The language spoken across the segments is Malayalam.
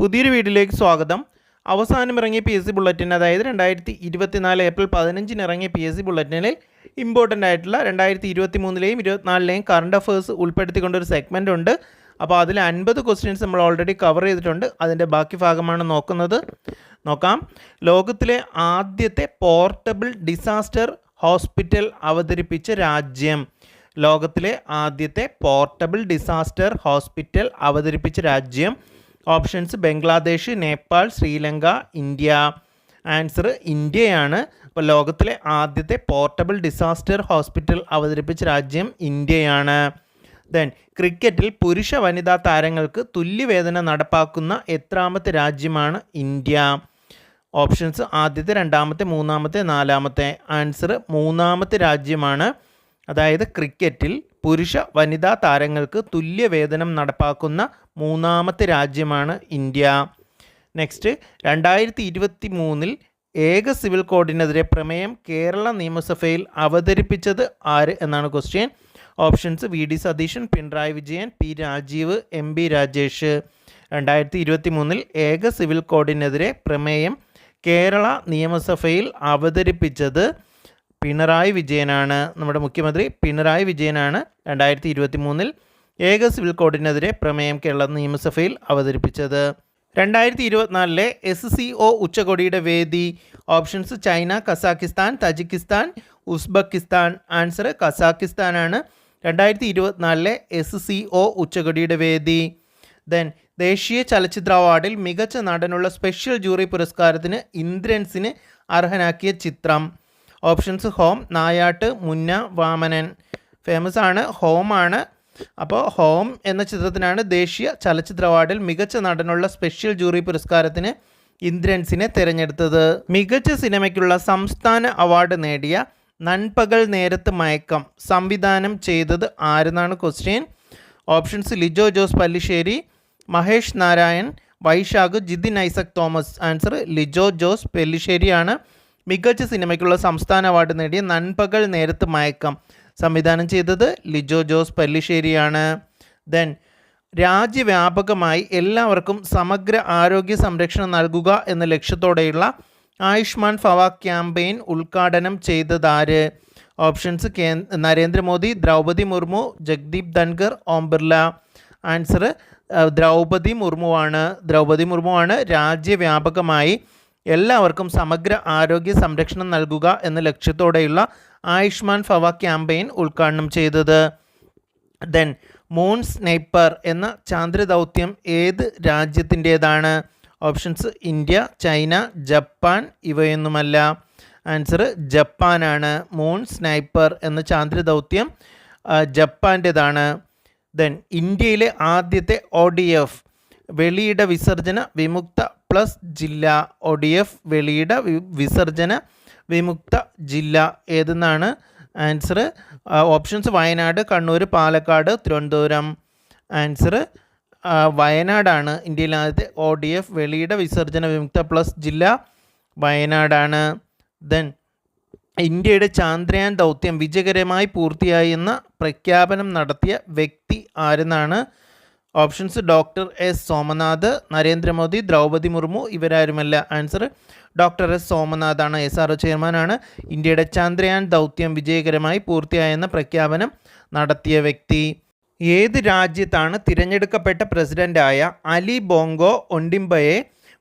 പുതിയൊരു വീഡിയോയിലേക്ക് സ്വാഗതം. അവസാനം ഇറങ്ങിയ പി എസ് സി ബുള്ളറ്റിൻ അതായത് രണ്ടായിരത്തി ഇരുപത്തിനാല് ഏപ്രിൽ പതിനഞ്ചിന് ഇറങ്ങിയ പി എസ് സി ബുള്ളറ്റിനിൽ ഇമ്പോർട്ടന്റ് ആയിട്ടുള്ള രണ്ടായിരത്തി ഇരുപത്തി മൂന്നിലെയും ഇരുപത്തിനാലിലെയും കറണ്ട് അഫേഴ്സ് ഉൾപ്പെടുത്തിക്കൊണ്ടൊരു സെഗ്മെന്റ് ഉണ്ട്. അപ്പോൾ അതിൽ അൻപത് ക്വസ്റ്റ്യൻസ് നമ്മൾ ഓൾറെഡി കവർ ചെയ്തിട്ടുണ്ട്. അതിന്റെ ബാക്കി ഭാഗമാണ് നോക്കുന്നത്. നോക്കാം. ലോകത്തിലെ ആദ്യത്തെ പോർട്ടബിൾ ഡിസാസ്റ്റർ ഹോസ്പിറ്റൽ അവതരിപ്പിച്ച രാജ്യം. ലോകത്തിലെ ആദ്യത്തെ പോർട്ടബിൾ ഡിസാസ്റ്റർ ഹോസ്പിറ്റൽ അവതരിപ്പിച്ച രാജ്യം. Options Bangladesh Nepal Sri Lanka India. Answer ഇന്ത്യയാണ്. അപ്പോൾ ലോകത്തിലെ ആദ്യത്തെ പോർട്ടബിൾ ഡിസാസ്റ്റർ ഹോസ്പിറ്റൽ അവതരിപ്പിച്ച രാജ്യം ഇന്ത്യയാണ്. ദെൻ ക്രിക്കറ്റിൽ പുരുഷ വനിതാ താരങ്ങൾക്ക് തുല്യവേതന നടപ്പാക്കുന്ന എത്രാമത്തെ രാജ്യമാണ് ഇന്ത്യ. ഓപ്ഷൻസ് ആദ്യത്തെ രണ്ടാമത്തെ മൂന്നാമത്തെ നാലാമത്തെ. ആൻസർ മൂന്നാമത്തെ രാജ്യമാണ്. അതായത് ക്രിക്കറ്റിൽ പുരുഷ വനിതാ താരങ്ങൾക്ക് തുല്യ വേതനം നടപ്പാക്കുന്ന മൂന്നാമത്തെ രാജ്യമാണ് ഇന്ത്യ. നെക്സ്റ്റ് രണ്ടായിരത്തി ഇരുപത്തി മൂന്നിൽ ഏക സിവിൽ കോഡിനെതിരെ പ്രമേയം കേരള നിയമസഭയിൽ അവതരിപ്പിച്ചത് ആര് എന്നാണ് question options V D Satheesan Pinarayi Vijayan P Rajeev M B Rajesh. രണ്ടായിരത്തി ഇരുപത്തി മൂന്നിൽ ഏക സിവിൽ കോഡിനെതിരെ പ്രമേയം കേരള നിയമസഭയിൽ അവതരിപ്പിച്ചത് പിണറായി വിജയനാണ് നമ്മുടെ മുഖ്യമന്ത്രി. പിണറായി വിജയനാണ് രണ്ടായിരത്തി ഇരുപത്തി മൂന്നിൽ ഏക സിവിൽ കോഡിനെതിരെ പ്രമേയം കേരള നിയമസഭയിൽ അവതരിപ്പിച്ചത്. രണ്ടായിരത്തി ഇരുപത്തിനാലിലെ എസ് സി ഒ ഉച്ചകോടിയുടെ വേദി options China Kazakhstan Tajikistan Uzbekistan answer കസാക്കിസ്ഥാനാണ്. രണ്ടായിരത്തി ഇരുപത്തിനാലിലെ എസ് സി ഒ ഉച്ചകോടിയുടെ വേദി. ദെൻ ദേശീയ ചലച്ചിത്ര അവാർഡിൽ മികച്ച നടനുള്ള സ്പെഷ്യൽ ജൂറി പുരസ്കാരത്തിന് ഇന്ദ്രൻസിന് അർഹനാക്കിയ ചിത്രം. ഓപ്ഷൻസ് ഹോം നായാട്ട് മുന്ന വാമനൻ. ഫേമസ് ആണ് ഹോമാണ് അപ്പോൾ ഹോം എന്ന ചിത്രത്തിനാണ് ദേശീയ ചലച്ചിത്ര അവാർഡിൽ മികച്ച നടനുള്ള സ്പെഷ്യൽ ജൂറി പുരസ്കാരത്തിന് ഇന്ദ്രൻസിനെ തിരഞ്ഞെടുത്തത്. മികച്ച സിനിമയ്ക്കുള്ള സംസ്ഥാന അവാർഡ് നേടിയ നൻപകൽ നേരത്ത് മയക്കം സംവിധാനം ചെയ്തത് ആരെന്നാണ് question options Lijo Jose Pellissery Mahesh Narayan Vysakh Jithin Isaac Thomas. Answer Lijo Jose പെല്ലിശ്ശേരിയാണ്. മികച്ച സിനിമയ്ക്കുള്ള സംസ്ഥാന അവാർഡ് നേടിയ നൻപകൽ നേരത്ത് മയക്കം. സംവിധാനം ചെയ്തത് ലിജോ ജോസ് പല്ലിശ്ശേരിയാണ്. ദെൻ രാജ്യവ്യാപകമായി എല്ലാവർക്കും സമഗ്ര ആരോഗ്യ സംരക്ഷണം നൽകുക എന്ന ലക്ഷ്യത്തോടെയുള്ള ആയുഷ്മാൻ ഭവ ക്യാമ്പയിൻ ഉദ്ഘാടനം ചെയ്തതാര്? ഓപ്ഷൻസ് കേ നരേന്ദ്രമോദി ദ്രൗപതി മുർമു ജഗ്ദീപ് ധൻകർ ഓം ബിർല ആൻസർ ദ്രൗപദി മുർമുവാണ്. ദ്രൗപദി മുർമുവാണ് രാജ്യവ്യാപകമായി എല്ലാവർക്കും സമഗ്ര ആരോഗ്യ സംരക്ഷണം നൽകുക എന്ന ലക്ഷ്യത്തോടെയുള്ള ആയുഷ്മാൻ ഫവ ക്യാമ്പയിൻ ഉദ്ഘാടനം ചെയ്തത്. ദെൻ മൂൺ സ്നൈപ്പർ എന്ന ചാന്ദ്രദൗത്യം ഏത് രാജ്യത്തിന്റേതാണ്? ഓപ്ഷൻസ് ഇന്ത്യ ചൈന ജപ്പാൻ ഇവയൊന്നുമല്ല. ആൻസർ ജപ്പാനാണ്. മൂൺ സ്നൈപ്പർ എന്ന ചാന്ദ്രദൗത്യം ജപ്പാന്റേതാണ്. ദെൻ ഇന്ത്യയിലെ ആദ്യത്തെ ഒ ഡി എഫ് വെളിയിട വിസർജന വിമുക്ത പ്ലസ് ജില്ല ഒ ഡി എഫ് വെളിയിട വിസർജന വിമുക്ത ജില്ല ഏതെന്നാണ് answer? Options Wayanad Kannur Palakkad Thiruvananthapuram. Answer വയനാടാണ്. ഇന്ത്യയിലെ ആദ്യത്തെ ഒ ഡി എഫ് വെളിയിട വിസർജന വിമുക്ത പ്ലസ് ജില്ല വയനാടാണ്. ദെൻ ഇന്ത്യയുടെ ചാന്ദ്രയാൻ ദൗത്യം വിജയകരമായി പൂർത്തിയായി എന്ന പ്രഖ്യാപനം നടത്തിയ വ്യക്തി ആരെന്നാണ് options doctor S Somanath Narendra Modi Droupadi Murmu ഇവരാരുമല്ല. Answer doctor S സോമനാഥാണ് എസ് ആർ ഒ ചെയർമാനാണ് ഇന്ത്യയുടെ ചന്ദ്രയാൻ ദൗത്യം വിജയകരമായി പൂർത്തിയായെന്ന പ്രഖ്യാപനം നടത്തിയ വ്യക്തി. ഏത് രാജ്യത്താണ് തിരഞ്ഞെടുക്കപ്പെട്ട പ്രസിഡന്റായ അലി ബോങ്കോ ഒണ്ടിംബയെ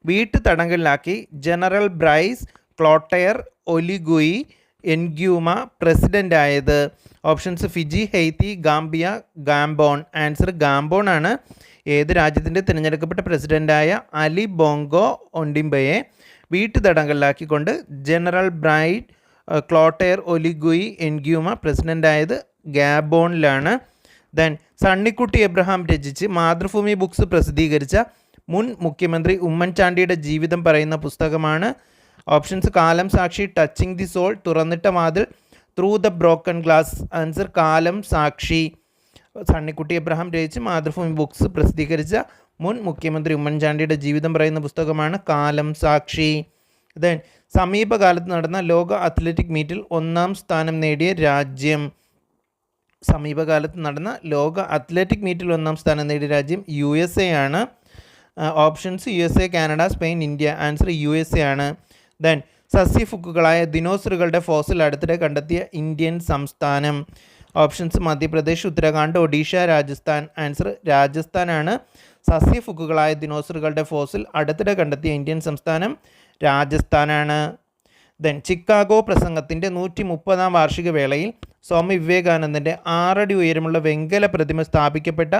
വീട്ടു തടങ്കലിലാക്കി general Brice Clotaire Oligui Nguema പ്രസിഡന്റായത് options Fiji Haiti Gambia Gabon. Answer Gabon ആണ്. ഏത് രാജ്യത്തിന്റെ തിരഞ്ഞെടുക്കപ്പെട്ട പ്രസിഡന്റായ അലി ബോങ്കോ ഒണ്ടിംബയെ വീട്ടു തടങ്കലിലാക്കിക്കൊണ്ട് general Bright Clotaire Oligui Nguema പ്രസിഡന്റായത് ഗാബോണിലാണ്. ദെൻ സണ്ണിക്കുട്ടി എബ്രഹാം രചിച്ച് മാതൃഭൂമി ബുക്സ് പ്രസിദ്ധീകരിച്ച മുൻ മുഖ്യമന്ത്രി ഉമ്മൻചാണ്ടിയുടെ ജീവിതം പറയുന്ന പുസ്തകമാണ് ഓപ്ഷൻസ് കാലം സാക്ഷി ടച്ചിങ് ദി സോൾ തുറന്നിട്ട വാതിൽ through the broken glass answer കാലം സാക്ഷി. സണ്ണിക്കുട്ടി എബ്രഹാം രചിച്ച് മാതൃഭൂമി ബുക്സ് പ്രസിദ്ധീകരിച്ച മുൻ മുഖ്യമന്ത്രി ഉമ്മൻചാണ്ടിയുടെ ജീവിതം പറയുന്ന പുസ്തകമാണ് കാലം സാക്ഷി. ദെൻ സമീപകാലത്ത് നടന്ന ലോക അത്ലറ്റിക് മീറ്റിൽ ഒന്നാം സ്ഥാനം നേടിയ രാജ്യം. സമീപകാലത്ത് നടന്ന ലോക അത്ലറ്റിക് മീറ്റിൽ ഒന്നാം സ്ഥാനം നേടിയ രാജ്യം യു എസ് എ ആണ്. Options U S A Canada Spain India. Answer U S A ആണ്. ദെൻ സസ്യഫുക്കുകളായ ദിനോസറുകളുടെ ഫോസിൽ അടുത്തിടെ കണ്ടെത്തിയ ഇന്ത്യൻ സംസ്ഥാനം. ഓപ്ഷൻസ് മധ്യപ്രദേശ് ഉത്തരാഖണ്ഡ് ഒഡീഷ രാജസ്ഥാൻ. ആൻസർ രാജസ്ഥാനാണ്. സസ്യഫുക്കുകളായ ദിനോസറുകളുടെ ഫോസിൽ അടുത്തിടെ കണ്ടെത്തിയ ഇന്ത്യൻ സംസ്ഥാനം രാജസ്ഥാനാണ്. ദെൻ ചിക്കാഗോ പ്രസംഗത്തിന്റെ നൂറ്റി മുപ്പതാം വാർഷിക വേളയിൽ സ്വാമി വിവേകാനന്ദന്റെ ആറടി ഉയരമുള്ള വെങ്കല പ്രതിമ സ്ഥാപിക്കപ്പെട്ട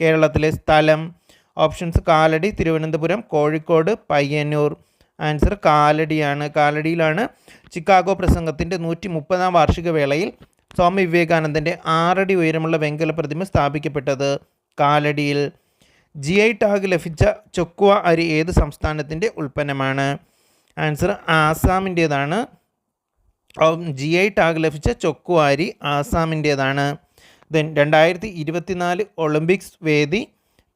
കേരളത്തിലെ സ്ഥലം. ഓപ്ഷൻസ് കാലടി തിരുവനന്തപുരം കോഴിക്കോട് പയ്യന്നൂർ. ആൻസർ കാലടിയാണ്. കാലടിയിലാണ് ചിക്കാഗോ പ്രസംഗത്തിന്റെ നൂറ്റി മുപ്പതാം വാർഷിക വേളയിൽ സ്വാമി വിവേകാനന്ദന്റെ ആറടി ഉയരമുള്ള വെങ്കല പ്രതിമ സ്ഥാപിക്കപ്പെട്ടത്. കാലടിയിൽ ജി ഐ ടാഗ് ലഭിച്ച ചൊക്വ അരി ഏത് സംസ്ഥാനത്തിന്റെ ഉൽപ്പന്നമാണ്? ആൻസർ ആസാമിന്റേതാണ് ജി ഐ ടാഗ് ലഭിച്ച ചൊക്കുവ അരി ആസാമിന്റേതാണ് ദെൻ രണ്ടായിരത്തി ഇരുപത്തിനാല് ഒളിമ്പിക്സ് വേദി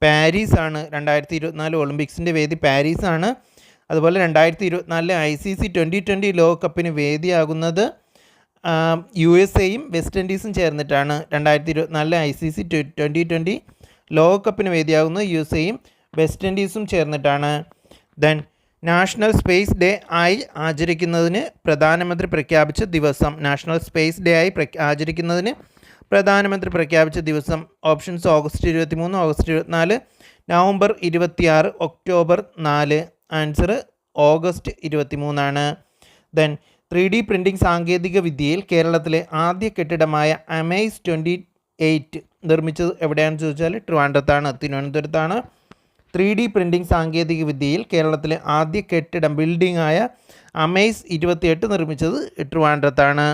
പാരീസാണ്. രണ്ടായിരത്തി ഇരുപത്തിനാല് ഒളിമ്പിക്സിന്റെ വേദി പാരീസാണ്. അതുപോലെ രണ്ടായിരത്തി ഇരുപത്തിനാലിലെ I C C twenty twenty ലോകകപ്പിന് വേദിയാകുന്നത് യു എസ് എയും വെസ്റ്റ് ഇൻഡീസും ചേർന്നിട്ടാണ്. രണ്ടായിരത്തി ഇരുപത്തിനാലിലെ I C C twenty twenty ലോകകപ്പിന് വേദിയാകുന്നത് യു എസ് എയും വെസ്റ്റ് ഇൻഡീസും ചേർന്നിട്ടാണ്. ദെൻ നാഷണൽ സ്പേസ് ഡേ ആയി ആചരിക്കുന്നതിന് പ്രധാനമന്ത്രി പ്രഖ്യാപിച്ച ദിവസം. നാഷണൽ സ്പേസ് ഡേ ആയി ആചരിക്കുന്നതിന് പ്രധാനമന്ത്രി പ്രഖ്യാപിച്ച ദിവസം. ഓപ്ഷൻസ് ഓഗസ്റ്റ് ഇരുപത്തി മൂന്ന് ഓഗസ്റ്റ് ഇരുപത്തിനാല് നവംബർ ഇരുപത്തിയാറ് ഒക്ടോബർ നാല്. ആൻസർ ഓഗസ്റ്റ് ഇരുപത്തി മൂന്നാണ് ദെൻ ത്രീ ഡി പ്രിന്റിംഗ് സാങ്കേതിക വിദ്യയിൽ കേരളത്തിലെ ആദ്യ കെട്ടിടമായ അമേസ് ട്വന്റി എയ്റ്റ് നിർമ്മിച്ചത് എവിടെയാണെന്ന് ചോദിച്ചാൽ ട്രിവാൻഡ്രത്താണ് തിരുവനന്തപുരത്താണ്. ത്രീ ഡി പ്രിന്റിംഗ് സാങ്കേതിക വിദ്യയിൽ കേരളത്തിലെ ആദ്യ കെട്ടിടം ബിൽഡിംഗ് ആയ അമേസ് ഇരുപത്തിയെട്ട് നിർമ്മിച്ചത് ട്രിവാൻഡ്രത്താണ്.